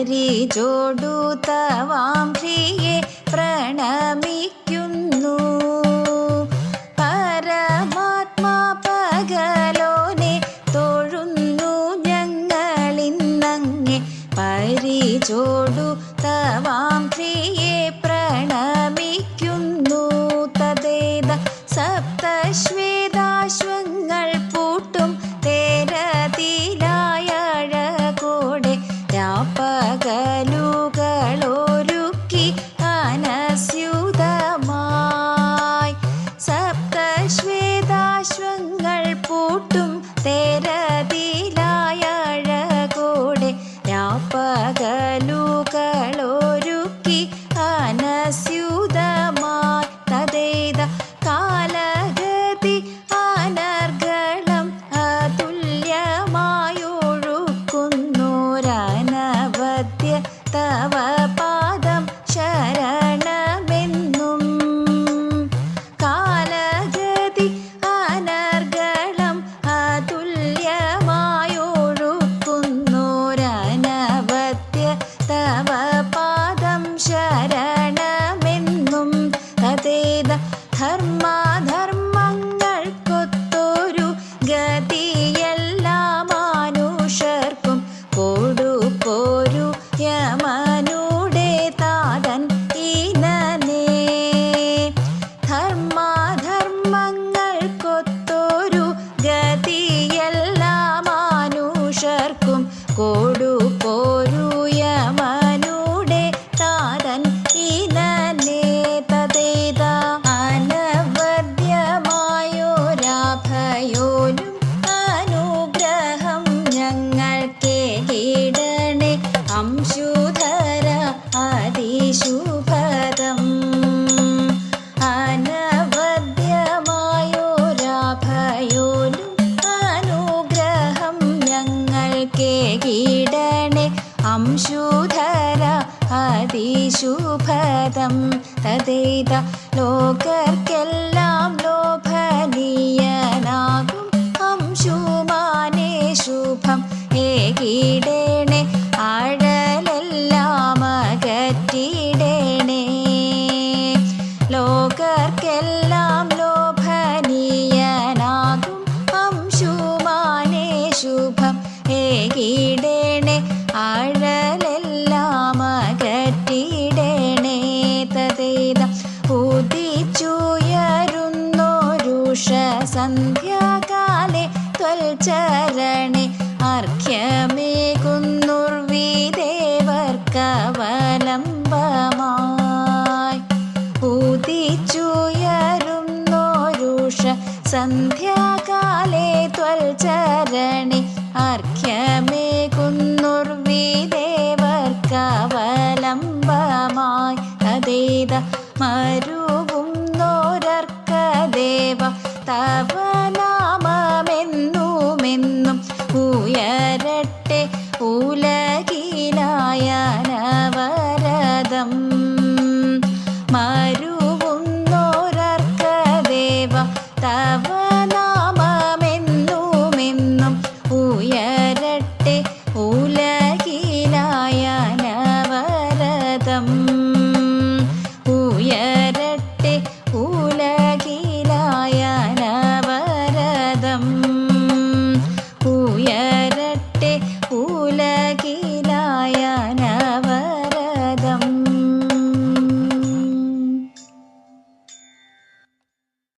പരിചോടു തവാം ഹ്രിയെ പ്രണമിക്കുന്നു. പരമാത്മാ പകലോനെ തൊഴുന്നു ഞങ്ങളിന്നങ്ങെ. പരിചോടു തവാം പ്രിയെ പ്രണമിക്കുന്നു. തദേത സപ്തശ്വേതാശ്വങ്ങൾ മനുഷ്യർക്കും കൊടുപ്പോരു शुधरा आदिशुभदं तदेत लोकर्केल्लां लोभ അകറ്റിടേണേ തതേത ഉദിച്ചുയരുന്നോരുഷ സന്ധ്യാകാലെ ത്വൽചരണേ. അർഘ്യമേകുന്നുർവിദേവർക്കവലംബമായി. ഉദിച്ചുയരുന്നോരുഷ സന്ധ്യാകാലെ ത്വൽചരണേ. അർഘ്യമേകുന്നുർവിദേവർക്കവലംബമായി തദേത മരുവും നോരർക്കദേവ തവ നാമമെന്നുമെന്നും ഉയരട്ടെ